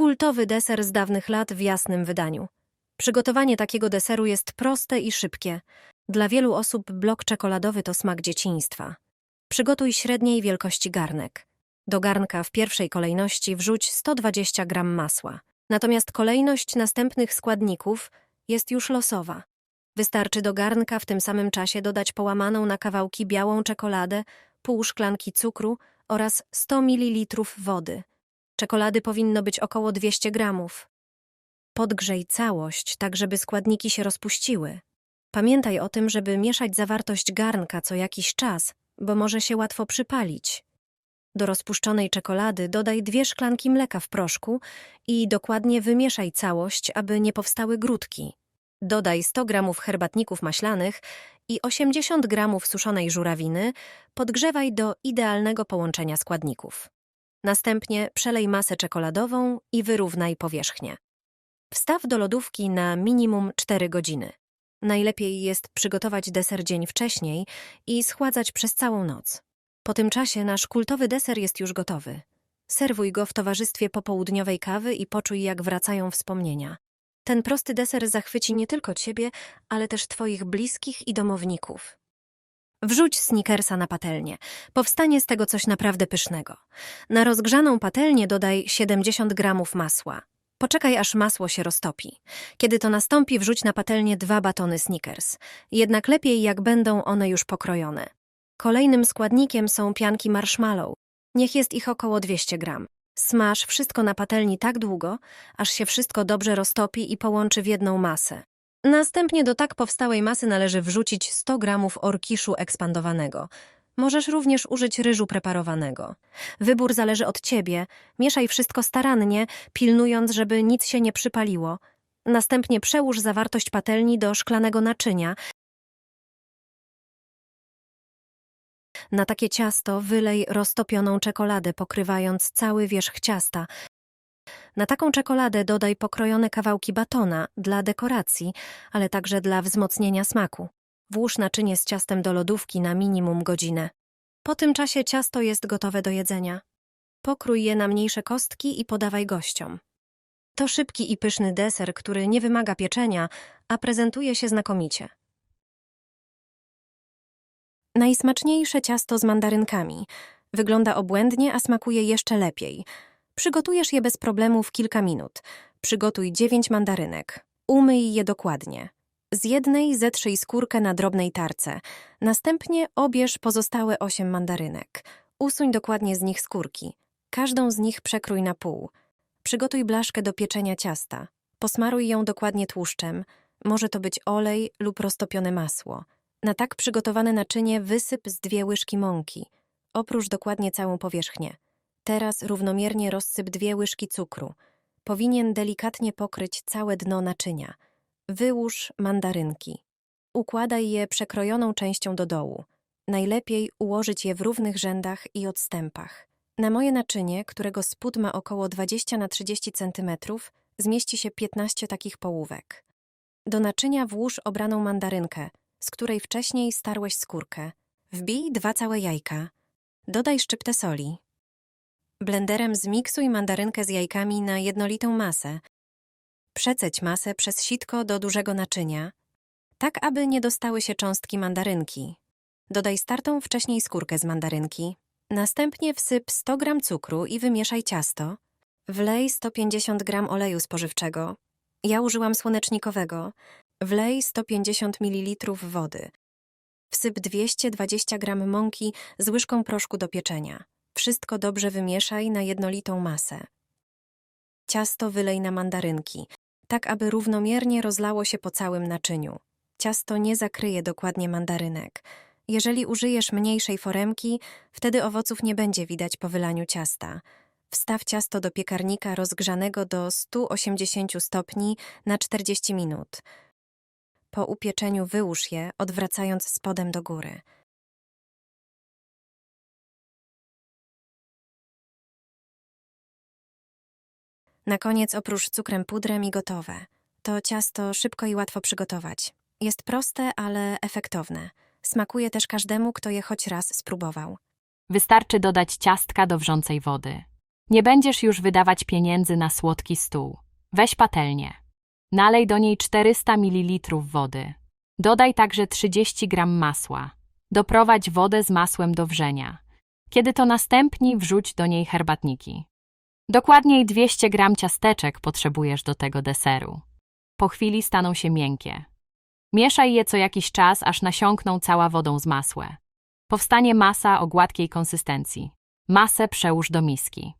kultowy deser z dawnych lat w jasnym wydaniu. Przygotowanie takiego deseru jest proste i szybkie. Dla wielu osób blok czekoladowy to smak dzieciństwa. Przygotuj średniej wielkości garnek. Do garnka w pierwszej kolejności wrzuć 120 gram masła. Natomiast kolejność następnych składników jest już losowa. Wystarczy do garnka w tym samym czasie dodać połamaną na kawałki białą czekoladę, pół szklanki cukru oraz 100 ml wody. Czekolady powinno być około 200 gramów. Podgrzej całość, tak żeby składniki się rozpuściły. Pamiętaj o tym, żeby mieszać zawartość garnka co jakiś czas, bo może się łatwo przypalić. Do rozpuszczonej czekolady dodaj dwie szklanki mleka w proszku i dokładnie wymieszaj całość, aby nie powstały grudki. Dodaj 100 gramów herbatników maślanych i 80 gramów suszonej żurawiny, podgrzewaj do idealnego połączenia składników. Następnie przelej masę czekoladową i wyrównaj powierzchnię. Wstaw do lodówki na minimum 4 godziny. Najlepiej jest przygotować deser dzień wcześniej i schładzać przez całą noc. Po tym czasie nasz kultowy deser jest już gotowy. Serwuj go w towarzystwie popołudniowej kawy i poczuj, jak wracają wspomnienia. Ten prosty deser zachwyci nie tylko ciebie, ale też twoich bliskich i domowników. Wrzuć snickersa na patelnię. Powstanie z tego coś naprawdę pysznego. Na rozgrzaną patelnię dodaj 70 gramów masła. Poczekaj, aż masło się roztopi. Kiedy to nastąpi, wrzuć na patelnię dwa batony Snickers. Jednak lepiej, jak będą one już pokrojone. Kolejnym składnikiem są pianki marshmallow. Niech jest ich około 200 gram. Smaż wszystko na patelni tak długo, aż się wszystko dobrze roztopi i połączy w jedną masę. Następnie do tak powstałej masy należy wrzucić 100 gramów orkiszu ekspandowanego. Możesz również użyć ryżu preparowanego. Wybór zależy od ciebie. Mieszaj wszystko starannie, pilnując, żeby nic się nie przypaliło. Następnie przełóż zawartość patelni do szklanego naczynia. Na takie ciasto wylej roztopioną czekoladę, pokrywając cały wierzch ciasta. Na taką czekoladę dodaj pokrojone kawałki batona dla dekoracji, ale także dla wzmocnienia smaku. Włóż naczynie z ciastem do lodówki na minimum godzinę. Po tym czasie ciasto jest gotowe do jedzenia. Pokrój je na mniejsze kostki i podawaj gościom. To szybki i pyszny deser, który nie wymaga pieczenia, a prezentuje się znakomicie. Najsmaczniejsze ciasto z mandarynkami. Wygląda obłędnie, a smakuje jeszcze lepiej. Przygotujesz je bez problemu w kilka minut. Przygotuj 9 mandarynek. Umyj je dokładnie. Z jednej zetrzyj skórkę na drobnej tarce. Następnie obierz pozostałe 8 mandarynek. Usuń dokładnie z nich skórki. Każdą z nich przekrój na pół. Przygotuj blaszkę do pieczenia ciasta. Posmaruj ją dokładnie tłuszczem. Może to być olej lub roztopione masło. Na tak przygotowane naczynie wysyp z dwie łyżki mąki. Oprócz dokładnie całą powierzchnię. Teraz równomiernie rozsyp dwie łyżki cukru. Powinien delikatnie pokryć całe dno naczynia. Wyłóż mandarynki. Układaj je przekrojoną częścią do dołu. Najlepiej ułożyć je w równych rzędach i odstępach. Na moje naczynie, którego spód ma około 20 na 30 cm, zmieści się 15 takich połówek. Do naczynia włóż obraną mandarynkę, z której wcześniej starłeś skórkę. Wbij dwa całe jajka. Dodaj szczyptę soli. Blenderem zmiksuj mandarynkę z jajkami na jednolitą masę. Przeceć masę przez sitko do dużego naczynia, tak aby nie dostały się cząstki mandarynki. Dodaj startą wcześniej skórkę z mandarynki. Następnie wsyp 100 g cukru i wymieszaj ciasto. Wlej 150 g oleju spożywczego. Ja użyłam słonecznikowego. Wlej 150 ml wody. Wsyp 220 g mąki z łyżką proszku do pieczenia. Wszystko dobrze wymieszaj na jednolitą masę. Ciasto wylej na mandarynki, tak aby równomiernie rozlało się po całym naczyniu. Ciasto nie zakryje dokładnie mandarynek. Jeżeli użyjesz mniejszej foremki, wtedy owoców nie będzie widać po wylaniu ciasta. Wstaw ciasto do piekarnika rozgrzanego do 180 stopni na 40 minut. Po upieczeniu wyłóż je, odwracając spodem do góry. Na koniec oprócz cukrem pudrem i gotowe. To ciasto szybko i łatwo przygotować. Jest proste, ale efektowne. Smakuje też każdemu, kto je choć raz spróbował. Wystarczy dodać ciastka do wrzącej wody. Nie będziesz już wydawać pieniędzy na słodki stół. Weź patelnię. Nalej do niej 400 ml wody. Dodaj także 30 g masła. Doprowadź wodę z masłem do wrzenia. Kiedy to następni, wrzuć do niej herbatniki. Dokładniej 200 g ciasteczek potrzebujesz do tego deseru. Po chwili staną się miękkie. Mieszaj je co jakiś czas, aż nasiąkną cała wodą z masłem. Powstanie masa o gładkiej konsystencji. Masę przełóż do miski.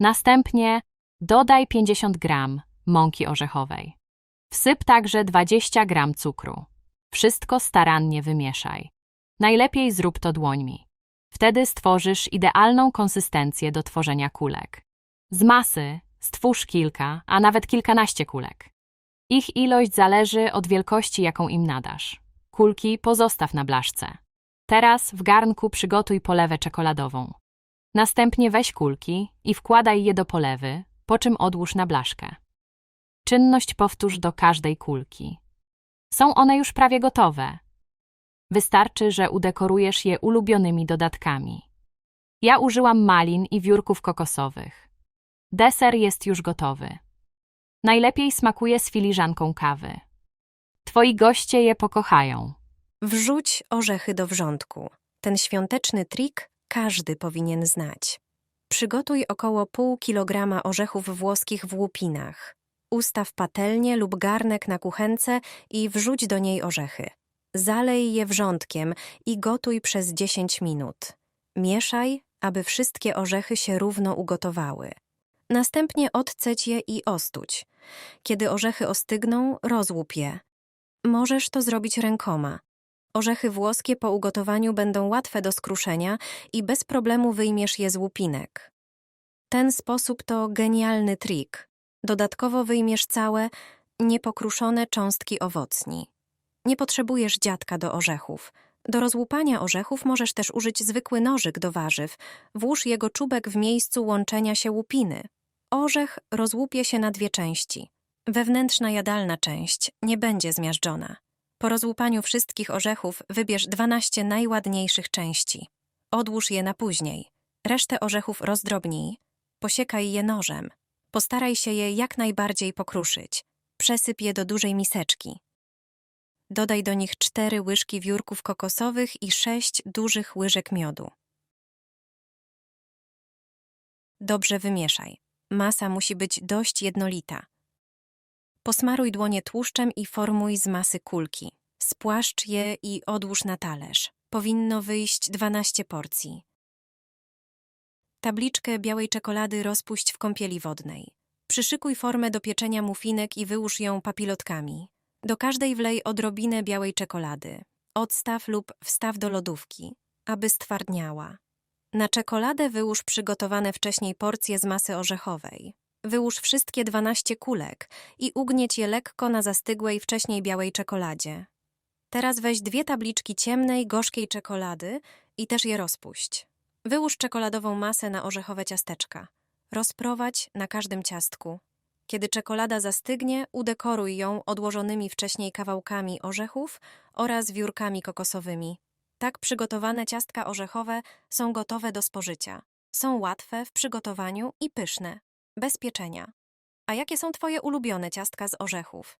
Następnie dodaj 50 gram mąki orzechowej. Wsyp także 20 gram cukru. Wszystko starannie wymieszaj. Najlepiej zrób to dłońmi. Wtedy stworzysz idealną konsystencję do tworzenia kulek. Z masy stwórz kilka, a nawet kilkanaście kulek. Ich ilość zależy od wielkości, jaką im nadasz. Kulki pozostaw na blaszce. Teraz w garnku przygotuj polewę czekoladową. Następnie weź kulki i wkładaj je do polewy, po czym odłóż na blaszkę. Czynność powtórz do każdej kulki. Są one już prawie gotowe. Wystarczy, że udekorujesz je ulubionymi dodatkami. Ja użyłam malin i wiórków kokosowych. Deser jest już gotowy. Najlepiej smakuje z filiżanką kawy. Twoi goście je pokochają. Wrzuć orzechy do wrzątku. Ten świąteczny trik każdy powinien znać. Przygotuj około pół kilograma orzechów włoskich w łupinach. Ustaw patelnię lub garnek na kuchence i wrzuć do niej orzechy. Zalej je wrzątkiem i gotuj przez 10 minut. Mieszaj, aby wszystkie orzechy się równo ugotowały. Następnie odceć je i ostuć. Kiedy orzechy ostygną, rozłup je. Możesz to zrobić rękoma. Orzechy włoskie po ugotowaniu będą łatwe do skruszenia i bez problemu wyjmiesz je z łupinek. Ten sposób to genialny trik. Dodatkowo wyjmiesz całe, niepokruszone cząstki owocni. Nie potrzebujesz dziadka do orzechów. Do rozłupania orzechów możesz też użyć zwykły nożyk do warzyw. Włóż jego czubek w miejscu łączenia się łupiny. Orzech rozłupie się na dwie części. Wewnętrzna jadalna część nie będzie zmiażdżona. Po rozłupaniu wszystkich orzechów wybierz 12 najładniejszych części. Odłóż je na później. Resztę orzechów rozdrobnij. Posiekaj je nożem. Postaraj się je jak najbardziej pokruszyć. Przesyp je do dużej miseczki. Dodaj do nich 4 łyżki wiórków kokosowych i 6 dużych łyżek miodu. Dobrze wymieszaj. Masa musi być dość jednolita. Posmaruj dłonie tłuszczem i formuj z masy kulki. Spłaszcz je i odłóż na talerz. Powinno wyjść 12 porcji. Tabliczkę białej czekolady rozpuść w kąpieli wodnej. Przyszykuj formę do pieczenia mufinek i wyłóż ją papilotkami. Do każdej wlej odrobinę białej czekolady. Odstaw lub wstaw do lodówki, aby stwardniała. Na czekoladę wyłóż przygotowane wcześniej porcje z masy orzechowej. Wyłóż wszystkie 12 kulek i ugnieć je lekko na zastygłej wcześniej białej czekoladzie. Teraz weź dwie tabliczki ciemnej, gorzkiej czekolady i też je rozpuść. Wyłóż czekoladową masę na orzechowe ciasteczka. Rozprowadź na każdym ciastku. Kiedy czekolada zastygnie, udekoruj ją odłożonymi wcześniej kawałkami orzechów oraz wiórkami kokosowymi. Tak przygotowane ciastka orzechowe są gotowe do spożycia. Są łatwe w przygotowaniu i pyszne, bez pieczenia. A jakie są Twoje ulubione ciastka z orzechów?